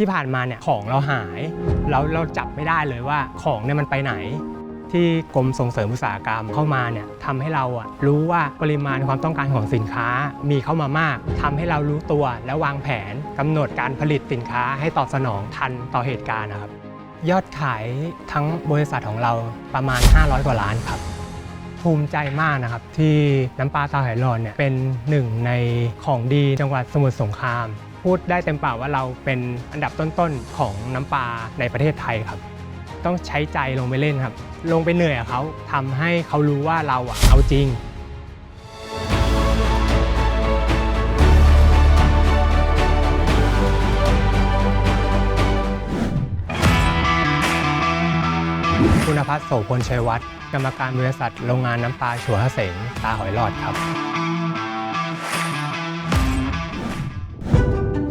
ที่ผ่านมาเนี่ยของเราหายแล้วเราจับไม่ได้เลยว่าของเนี่ยมันไปไหน ที่กรมส่งเสริมอุตสาหกรรมเข้ามาเนี่ยทำให้เราอะรู้ว่าปริมาณความต้องการของสินค้ามีเข้ามามากทำให้เรารู้ตัวและวางแผนกำหนดการผลิตสินค้าให้ตอบสนองทันต่อเหตุการณ์นะครับ ยอดขายทั้งบริษัทของเราประมาณ 500 กว่าล้านครับภูมิใจมากนะครับที่น้ำปลาตาไหหลอนเนี่ยเป็นหนึ่งในของดีจังหวัดสมุทรสงคราม พูดได้เต็มปากว่าเราเป็นอันดับต้นๆของน้ำปลาในประเทศไทยครับ ต้องใช้ใจลงไปเล่นครับ ลงไปเหนื่อยเขาทำให้เขารู้ว่าเราอะเอาจริงคุณพัฒโสพลชัยวัฒน์กรรมการบริษัทโรงงานน้ำปลาชัวเสงตาหอยหลอดครับ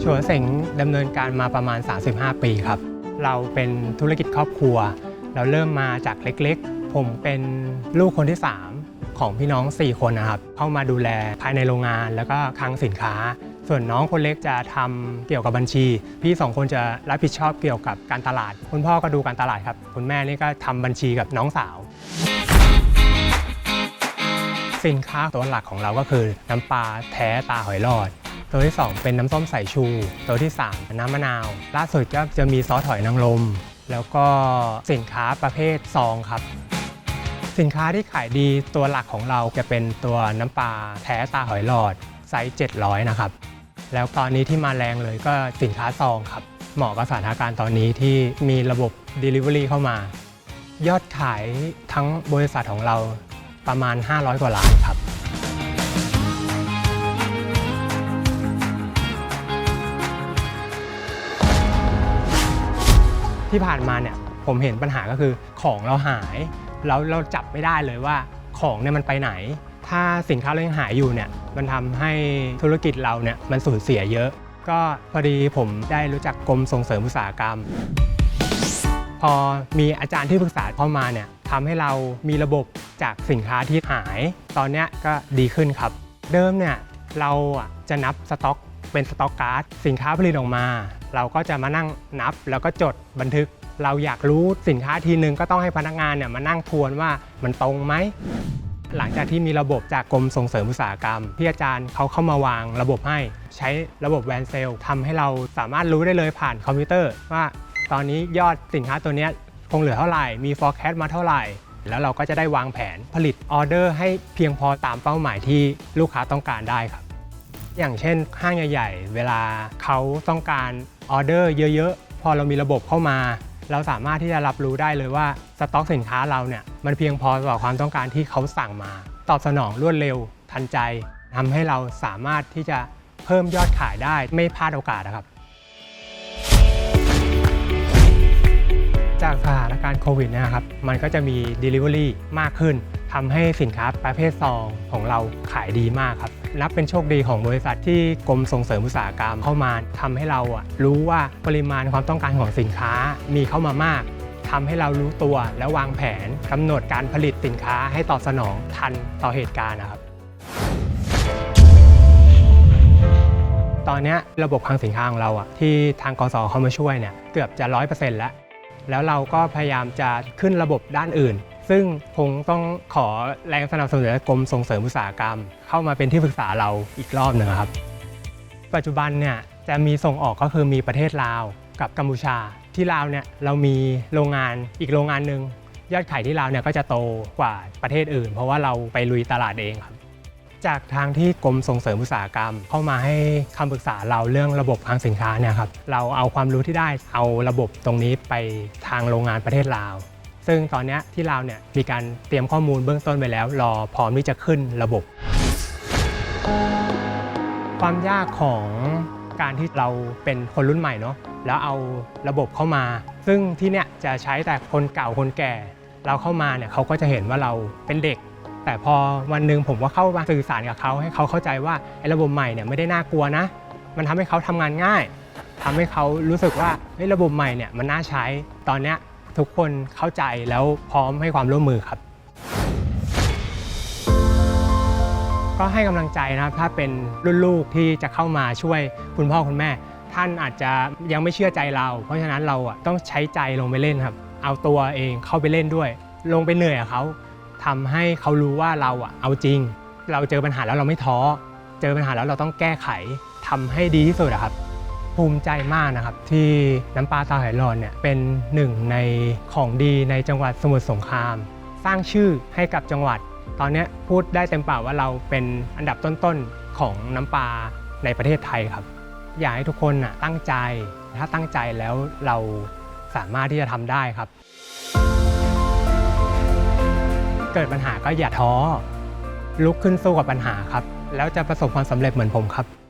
ชัวเสงดำเนินการมาประมาณ 35 ปีครับ เราเป็นธุรกิจครอบครัว เราเริ่มมาจากเล็กๆ ผมเป็นลูกคนที่ 3 ของพี่น้อง 4 คนนะครับ เข้ามาดูแลภายในโรงงานแล้วก็คลังสินค้า ส่วนน้องคนเล็กจะทำเกี่ยวกับบัญชี พี่สองคนจะรับผิดชอบเกี่ยวกับการตลาด คุณพ่อก็ดูการตลาดครับ คุณแม่นี่ก็ทำบัญชีกับน้องสาวสินค้าตัวหลักของเราก็คือน้ำปลาแท้ตาหอยหลอด ตัวที่ 2 เป็นน้ำส้มสายชู ตัวที่ 3 น้ำมะนาว ล่าสุดก็จะมีซอสหอยนางรมแล้วก็สินค้าประเภทซองครับ สินค้าที่ขายดีตัวหลักของเราจะเป็นตัวน้ำปลาแท้ตาหอยหลอดไซส์700 นะครับ แล้วตอนนี้ที่มาแรงเลยก็สินค้าซองครับ เหมาะกับสถานการณ์ตอนนี้ที่มีระบบ Delivery เข้ามา ยอดขายทั้งบริษัทของเราประมาณ 500 กว่าล้านครับ ที่ผ่านมาเนี่ยผมเห็นปัญหาก็คือของเราหายแล้วเราจับไม่ได้เลยว่าของเนี่ยมันไปไหน ถ้าสินค้าเรายังหายอยู่เนี่ยมันทำให้ธุรกิจเราเนี่ยมันสูญเสียเยอะ ก็พอดีผมได้รู้จักกรมส่งเสริมอุตสาหกรรม พอมีอาจารย์ที่ปรึกษาเข้ามาเนี่ยทำให้เรามีระบบจากสินค้าที่หาย ตอนนี้ก็ดีขึ้นครับ เดิมเนี่ยเราจะนับสต็อกเป็นสต็อกการ์ดสินค้าผลิตออกมาเราก็จะมานั่งนับแล้วก็จดบันทึก เราอยากรู้สินค้าทีนึงก็ต้องให้พนักงานเนี่ยมานั่งทวนว่ามันตรงไหมหลังจากที่มีระบบจากกรมส่งเสริมอุตสาหกรรมที่อาจารย์เขาเข้ามาวางระบบให้ ใช้ระบบแวนเซลทำให้เราสามารถรู้ได้เลยผ่านคอมพิวเตอร์ ว่าตอนนี้ยอดสินค้าตัวนี้คงเหลือเท่าไหร่ มี forecast มาเท่าไหร่ แล้วเราก็จะได้วางแผนผลิตออเดอร์ให้เพียงพอตามเป้าหมายที่ลูกค้าต้องการได้ครับ อย่างเช่นห้างใหญ่ๆ เวลาเขาต้องการออเดอร์เยอะๆ พอเรามีระบบเข้ามา เราสามารถที่จะรับรู้ได้เลยว่าสต็อกสินค้าเราเนี่ยมันเพียงพอต่อความต้องการที่เขาสั่งมา ตอบสนองรวดเร็วทันใจทำให้เราสามารถที่จะเพิ่มยอดขายได้ไม่พลาดโอกาสนะครับ จากสถานการณ์โควิดนยนะครับ มันก็จะมี Delivery มากขึ้นทำให้สินค้าประเภทซองของเราขายดีมากครับ นับเป็นโชคดีของบริษัทที่กรมส่งเสริมอุตสาหกรรมเข้ามาทำให้เราอะรู้ว่าปริมาณความต้องการของสินค้ามีเข้ามามากทำให้เรารู้ตัวและวางแผนกำหนดการผลิตสินค้าให้ตอบสนองทันต่อเหตุการณ์นะครับ ตอนนี้ระบบคลังสินค้าของเราอะที่ทางกสเข้ามาช่วยเนี่ยเกือบจะ 100%แล้ว แล้วเราก็พยายามจะขึ้นระบบด้านอื่น ซึ่งคงต้องขอแรงสนับสนุนจากกรมส่งเสริมอุตสาหกรรม เข้ามาเป็นที่ปรึกษาเราอีกรอบหนึ่งครับ ปัจจุบันเนี่ยจะมีส่งออกก็คือมีประเทศลาวกับกัมพูชา ที่ลาวเนี่ยเรามีโรงงานอีกโรงงานหนึ่งยอดขายที่ลาวเนี่ยก็จะโตกว่าประเทศอื่น เพราะว่าเราไปลุยตลาดเองครับ จากทางที่กรมส่งเสริมอุตสาหกรรม เข้ามาให้คำปรึกษาเราเรื่องระบบคลังสินค้าเนี่ยครับเราเอาความรู้ที่ได้เอาระบบตรงนี้ไปทางโรงงานประเทศลาว ซึ่งตอนนี้ที่ลาวเนี่ยมีการเตรียมข้อมูลเบื้องต้นไปแล้ว รอพร้อมที่จะขึ้นระบบ ความยากของการที่เราเป็นคนรุ่นใหม่เนาะแล้วเอาระบบเข้ามา ซึ่งที่เนี่ยจะใช้แต่คนเก่าคนแก่ เราเข้ามาเนี่ยเขาก็จะเห็นว่าเราเป็นเด็ก แต่พอวันหนึ่งผมก็เข้ามาสื่อสารกับเขาให้เขาเข้าใจว่าไอ้ระบบใหม่เนี่ยไม่ได้น่ากลัวนะ มันทำให้เขาทำงานง่ายทำให้เขารู้สึกว่าเฮ้ยระบบใหม่เนี่ยมันน่าใช้ตอนเนี้ย ทุกคนเข้าใจแล้วพร้อมให้ความร่วมมือครับ ก็ให้กำลังใจนะครับถ้าเป็นรุ่นลูกที่จะเข้ามาช่วยคุณพ่อคุณแม่ ท่านอาจจะยังไม่เชื่อใจเรา เพราะฉะนั้นเราอะต้องใช้ใจลงไปเล่นครับ เอาตัวเองเข้าไปเล่นด้วย ลงไปเหนื่อยกับเขาทำให้เขารู้ว่าเราอะเอาจริง เราเจอปัญหาแล้วเราไม่ท้อเจอปัญหาแล้วเราต้องแก้ไขทำให้ดีที่สุดครับ ภูมิใจมากนะครับ ที่น้ำปลาตาไหหลอนเนี่ยเป็นหนึ่งในของดีในจังหวัดสมุทรสงคราม สร้างชื่อให้กับจังหวัด ตอนนี้พูดได้เต็มปากว่าเราเป็นอันดับต้นๆของน้ำปลาในประเทศไทยครับ อยากให้ทุกคนนะตั้งใจ ถ้าตั้งใจแล้วเราสามารถที่จะทำได้ครับ เกิดปัญหาก็อย่าท้อลุกขึ้นสู้กับปัญหาครับ แล้วจะประสบความสำเร็จเหมือนผมครับ